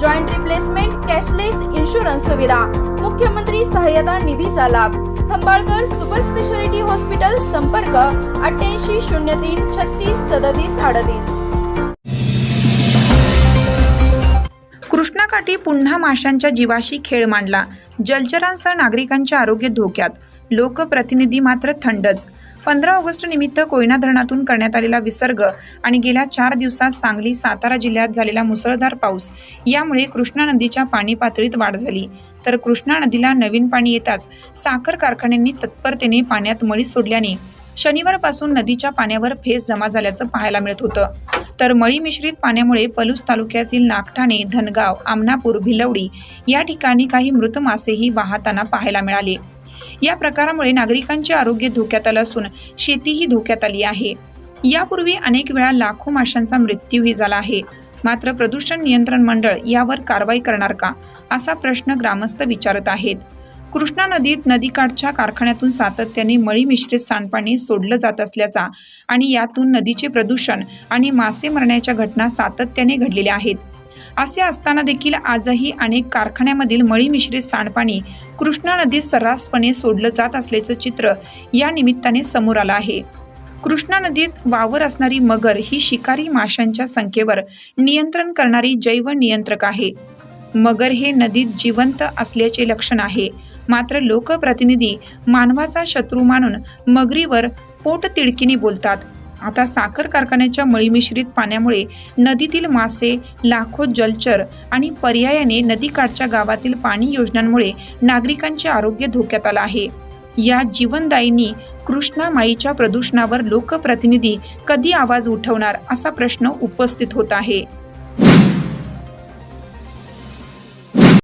joint replacement cashless insurance सुविधा मुख्यमंत्री सहाय्यता निधीचा लाभ. खंबाळकर सुपर स्पेशालिटी हॉस्पिटल संपर्क अठ्ठ्याऐंशी शून्य तीन छत्तीस सदतीस अडतीस. कृष्णाकाठी पुन्हा माशांच्या जीवाशी खेळ मांडला. जलचरांसह नागरिकांचे आरोग्य धोक्यात. लोकप्रतिनिधी मात्र थंडच. पंधरा ऑगस्ट निमित्त कोयना धरणातून करण्यात आलेला विसर्ग आणि गेल्या चार दिवसात सांगली सातारा जिल्ह्यात झालेला मुसळधार पाऊस यामुळे कृष्णा नदीच्या पाणी पातळीत वाढ झाली. तर कृष्णा नदीला नवीन पाणी येताच साखर कारखान्यांनी तत्परतेने पाण्यात मळी सोडल्याने शनिवारपासून नदीच्या पाण्यावर फेस जमा झाल्याचं पाहायला मिळत होतं. तर मळी मिश्रित पाण्यामुळे पलूस तालुक्यातील नागठाणे धनगाव आमनापूर भिलवडी या ठिकाणी काही मृत मासेही वाहताना पाहायला मिळाले. या प्रकारामुळे नागरिकांचे आरोग्य धोक्यात आलं असून शेतीही धोक्यात आली आहे. यापूर्वी अनेक वेळा लाखो माशांचा मृत्यूही झाला आहे. मात्र प्रदूषण नियंत्रण मंडळ यावर कारवाई करणार का? असा प्रश्न ग्रामस्थ विचारत आहेत. कृष्णा नदीत नदीकाठच्या कारखान्यातून सातत्याने मळी मिश्रित सांडपाणी सोडलं जात असल्याचा आणि यातून नदीचे प्रदूषण आणि मासे मरण्याच्या घटना सातत्याने घडलेल्या आहेत. असे असताना देखील आजही अनेक कारखान्यामधील मळी मिश्रित सांडपाणी कृष्णा नदीत सर्रासपणे सोडलं जात असल्याचं चित्र या निमित्ताने समोर आलं आहे. कृष्णा नदीत वावर असणारी मगर ही शिकारी माशांच्या संख्येवर नियंत्रण करणारी जैव नियंत्रक आहे. मगर हे नदीत जिवंत असल्याचे लक्षण आहे. मात्र लोकप्रतिनिधी मानवाचा शत्रू मानून मगरीवर पोट तिडकीने बोलतात. आता साखर कारखान्याच्या मळीमिश्रित पाण्यामुळे नदीतील मासे लाखो जलचर आणि पर्यायाने नदीकाठच्या गावातील पाणी योजनांमुळे नागरिकांचे आरोग्य धोक्यात आलं आहे. या जीवनदायिनी कृष्णा माईच्या प्रदूषणावर लोकप्रतिनिधी कधी आवाज उठवणार असा प्रश्न उपस्थित होत आहे.